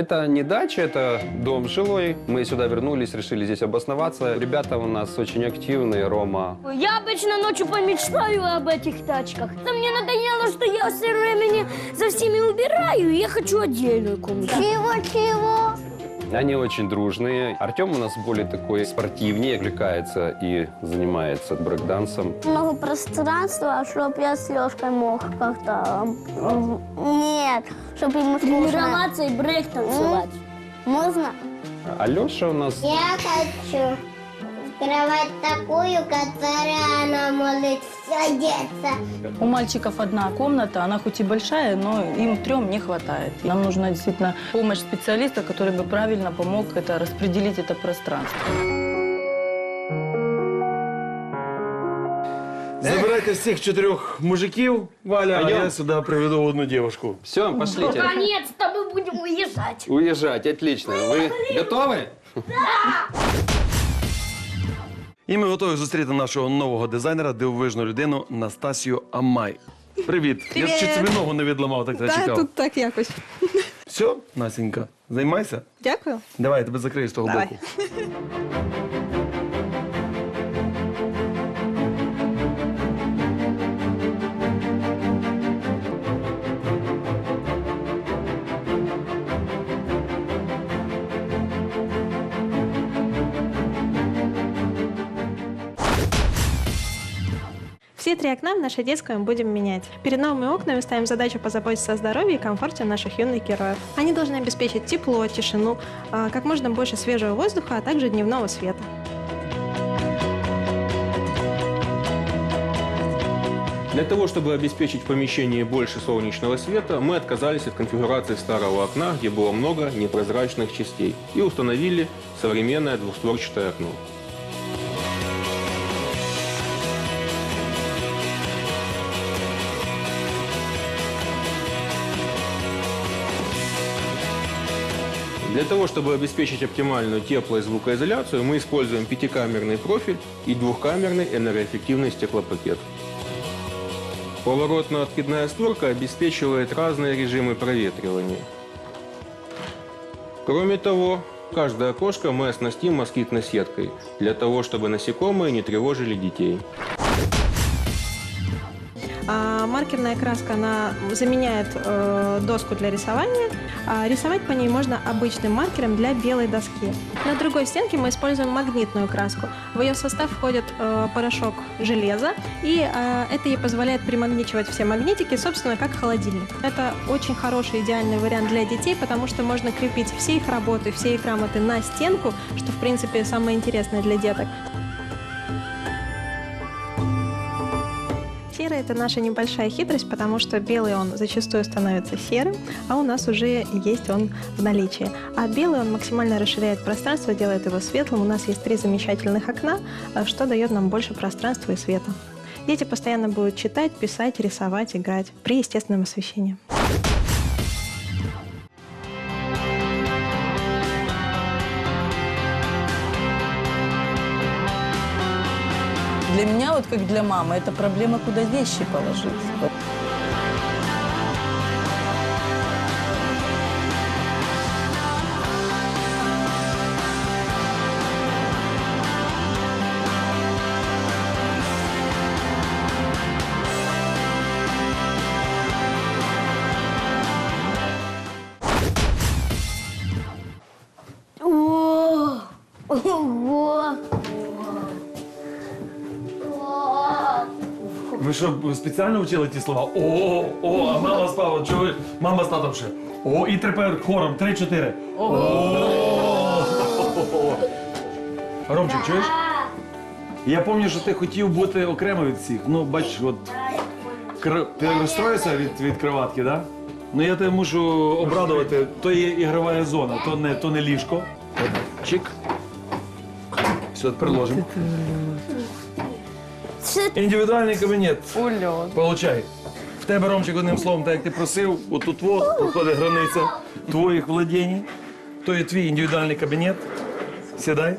Это не дача, это дом жилой. Мы сюда вернулись, решили здесь обосноваться. Ребята у нас очень активные, Рома. Я обычно ночью помечтаю об этих тачках. Да мне надоело, что я все времени за всеми убираю, и я хочу отдельную комнату. Чего-чего? Они очень дружные. Артем у нас более такой спортивнее, увлекается и занимается брейкдансом. Много пространства, чтобы я с Лешкой мог как-то... Нет, чтобы ему Тренироваться и брейк танцевать. Можно? А Леша у нас Я хочу кровать такую, которая она может садиться. У мальчиков одна комната, она хоть и большая, но им трем не хватает. Нам нужна действительно помощь специалиста, который бы правильно помог это распределить это пространство. Забирайте всіх чотирьох мужиків, Валя, а Пойдем. я сюди приведу одну дівчинку. Все, пошлите. Наконец-то мы будем уезжать. Уезжать, отлично. Вы готовы? І ми готові зустріти нашого нового дизайнера, дивовижну людину Настасію Амай. Привіт. Я ж чуть собі ногу не відламав, так тебе Та чекав. тут так якось. Все, Насінька, займайся. Дякую. Давай, я тебе закрию з того Давай. боку. Все три окна в нашей детской мы будем менять. Перед новыми окнами ставим задачу позаботиться о здоровье и комфорте наших юных героев. Они должны обеспечить тепло, тишину, а, как можно больше свежего воздуха, а также дневного света. Для того, чтобы обеспечить в помещении больше солнечного света, мы отказались от конфигурации старого окна, где было много непрозрачных частей, и установили современное двухстворчатое окно. Для того, чтобы обеспечить оптимальную тепло- и звукоизоляцию, мы используем пятикамерный профиль и двухкамерный энергоэффективный стеклопакет. Поворотно-откидная створка обеспечивает разные режимы проветривания. Кроме того, каждое окошко мы оснастим москитной сеткой, для того, чтобы насекомые не тревожили детей. Маркерная краска, она заменяет э, доску для рисования. А рисовать по ней можно обычным маркером для белой доски. На другой стенке мы используем магнитную краску. В ее состав входит э, порошок железа, и э, это ей позволяет примагничивать все магнитики, собственно, как холодильник. Это очень хороший, идеальный вариант для детей, потому что можно крепить все их работы, все их грамоты на стенку, что, в принципе, самое интересное для деток. Серый – это наша небольшая хитрость, потому что белый он зачастую становится серым, а у нас уже есть он в наличии. А белый он максимально расширяет пространство, делает его светлым. У нас есть три замечательных окна, а, что дает нам больше пространства и света. Дети постоянно будут читать, писать, рисовать, играть при естественном освещении. Для меня, вот как для мамы, это проблема, куда вещи положить. Ого! Ви що, спеціально вчили ті слова? О, о, а мама з папою, чого ви? Мама з татом ще. О, і тепер хором, три-чотири. О! Ромчик, чуєш? Я пам'ятаю, що ти хотів бути окремо від всіх. Ну, бачиш, от кр... ти розстроївся від, від кроватки, так? Да? Ну я тебе мушу обрадувати, то є ігрова зона, то не, то не ліжко. Чик. Все, приложимо. Це Індивідуальний кабінет. Получай. В тебе, Ромчик, одним словом, так як ти просив, отут во проходить границя твоїх владінь. То є твій індивідуальний кабінет. Сідай.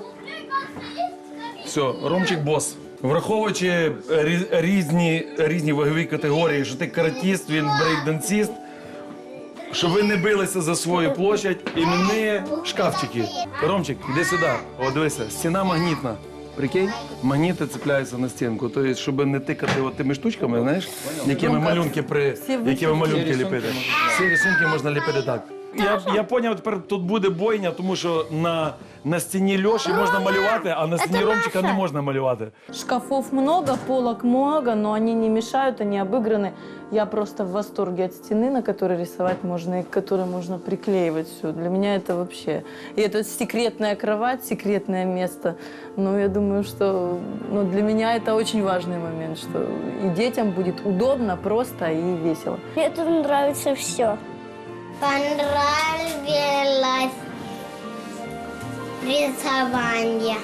Все, Ромчик бос. Враховуючи рі- різні, різні вагові категорії, що ти каратіст, він брейкдансіст, щоб ви не билися за свою площадь і не шкафчики. Ромчик, іди сюди. О, дивися, стіна магнітна. Прикинь, магніти цепляються на стінку. Тобто, щоб не тикати от тими штучками, знаєш, якими малюнки при якими малюнки ліпити. Всі рисунки можна ліпити так. Я, я поняв, тепер тут буде бойня, тому що на, на стіні Льоші можна малювати, а на стіні Ромчика не можна малювати. Шкафов много, полок много, но они не мешают, они обыграны. Я просто в восторге от стены, на которой рисовать можно и к которой можно приклеивать все. Для меня это вообще... И это секретная кровать, секретное место. Но я думаю, что ну, для меня это очень важный момент, что и детям будет удобно, просто и весело. Мне тут нравится все. Понравилось рисование.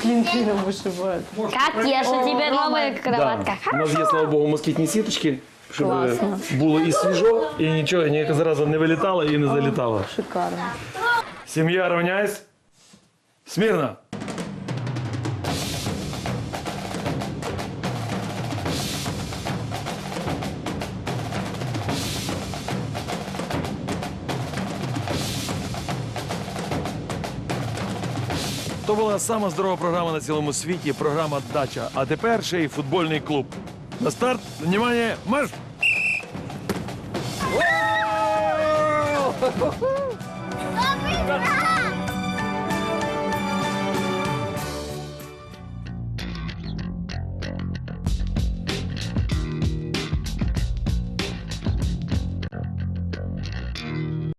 Клин клином вышивают. Катеша, теперь новая кроватка. У нас є, слава Богу, москітні сіточки, щоб Класно. було і свіжо, і нічого ніяка зараза не вилітала і не залітала. Шикарно. Сім'я равняйсь. Смірно. То була сама здорова програма на цілому світі, програма Дача. А тепер ще й футбольний клуб. На старт, внимание, марш! Добрый